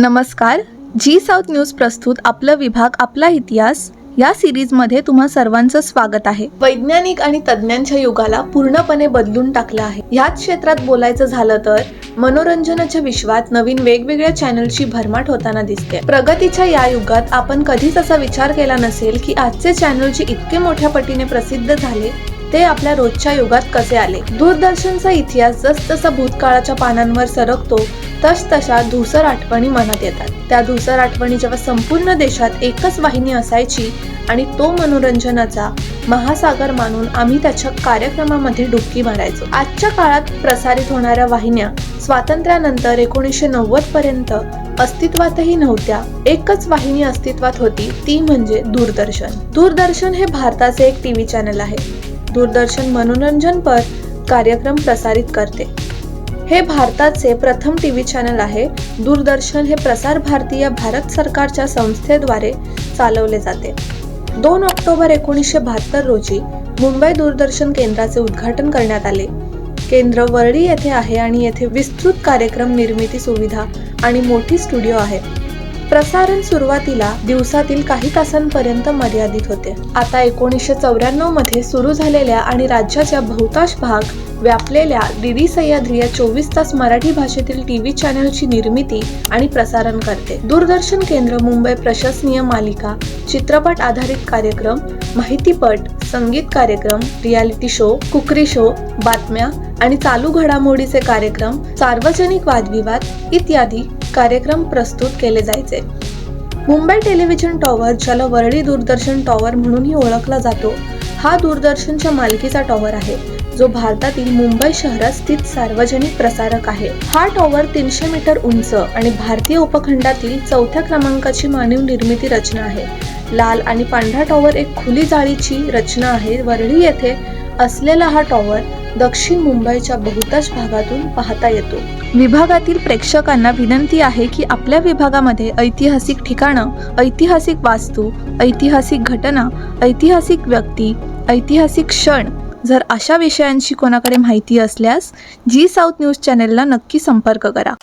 नमस्कार. जी south news प्रस्तुत आपलं विभाग आपला इतिहास या सिरीजमध्ये तुम्हा सर्वांचं स्वागत आहे. वैज्ञानिक आणि तज्ज्ञांच्या युगाला पूर्णपणे बदलून टाकलं आहे. ह्याच क्षेत्रात बोलायचं झालं तर मनोरंजनाच्या विश्वात नवीन वेगवेगळ्या चॅनलची भरमाट होताना दिसते. प्रगतीच्या या युगात आपण कधीच असा विचार केला नसेल की आजचे चॅनल जे इतके मोठ्या पटीने प्रसिद्ध झाले ते आपल्या रोजच्या युगात कसे आले? दूरदर्शनचा इतिहास जसजसा भूतकाळाच्या पानांवर सरकतो तस तशा धुसर आठवणी मनात येतात. त्या धुसर आठवणी जेव्हा संपूर्ण देशात एकच वाहिनी असायची आणि तो मनोरंजनाचा महासागर मानून आम्ही त्याच्या कार्यक्रमामध्ये डुबकी मारायचो. आजच्या काळात प्रसारित होणाऱ्या वाहिन्या स्वातंत्र्यानंतर एकोणीसशे नव्वद पर्यंत अस्तित्वातही नव्हत्या. एकच वाहिनी अस्तित्वात होती ती म्हणजे दूरदर्शन. दूरदर्शन हे भारताचे एक टीव्ही चॅनल आहे. दूरदर्शन मनोरंजनपर कार्यक्रम प्रसारित करते. हे भारताचे प्रथम टी व्ही चॅनल आहे. दूरदर्शन हे प्रसार भारतीय भारत सरकारच्या संस्थेद्वारे चालवले जाते. दोन ऑक्टोबर एकोणीसशे बहात्तर रोजी मुंबई दूरदर्शन केंद्राचे उद्घाटन करण्यात आले. केंद्र वरळी येथे आहे आणि येथे विस्तृत कार्यक्रम निर्मिती सुविधा आणि मोठी स्टुडिओ आहे. प्रसारण सुरुवातीला दिवसातील काही तासांपर्यंत मर्यादित होते. आता एकोणीसशे चौऱ्याण्णवमध्ये सुरू झालेल्या आणि राज्याच्या बहुतांश भाग व्यापलेल्या डीडी सह्याद्री या चोवीस तास मराठी भाषेतील टीव्ही चॅनलची निर्मिती आणि प्रसारण करते. दूरदर्शन केंद्र मुंबई प्रशासनीय मालिका चित्रपट आधारित कार्यक्रम माहितीपट संगीत कार्यक्रम रियालिटी शो कुकरी शो बातम्या आणि चालू घडामोडीचे कार्यक्रम सार्वजनिक वादविवाद इत्यादी कार्यक्रम प्रस्तुत केले जायचे. मुंबई टेलिव्हिजन टॉवर ज्याला वरळी दूरदर्शन टॉवर म्हणूनही ओळखला जातो हा दूरदर्शनच्या मालकीचा टॉवर आहे. जो भारतातील मुंबई शहरात स्थित सार्वजनिक प्रसारक आहे. हा टॉवर तीनशे मीटर उंच आणि भारतीय उपखंडातील चौथ्या क्रमांकाची मानव निर्मिती रचना आहे. लाल आणि पांढरा टॉवर एक खुली जाळीची रचना आहे. वरळी येथे असलेला हा टॉवर दक्षिण मुंबईच्या बहुतांश भागातून पाहता येतो. विभागातील प्रेक्षकांना विनंती आहे की आपल्या विभागामध्ये ऐतिहासिक ठिकाणं ऐतिहासिक वास्तू ऐतिहासिक घटना ऐतिहासिक व्यक्ती ऐतिहासिक क्षण जर अशा विषयांची कोणाकडे माहिती असल्यास जी साऊथ न्यूज चॅनेलला नक्की संपर्क करा.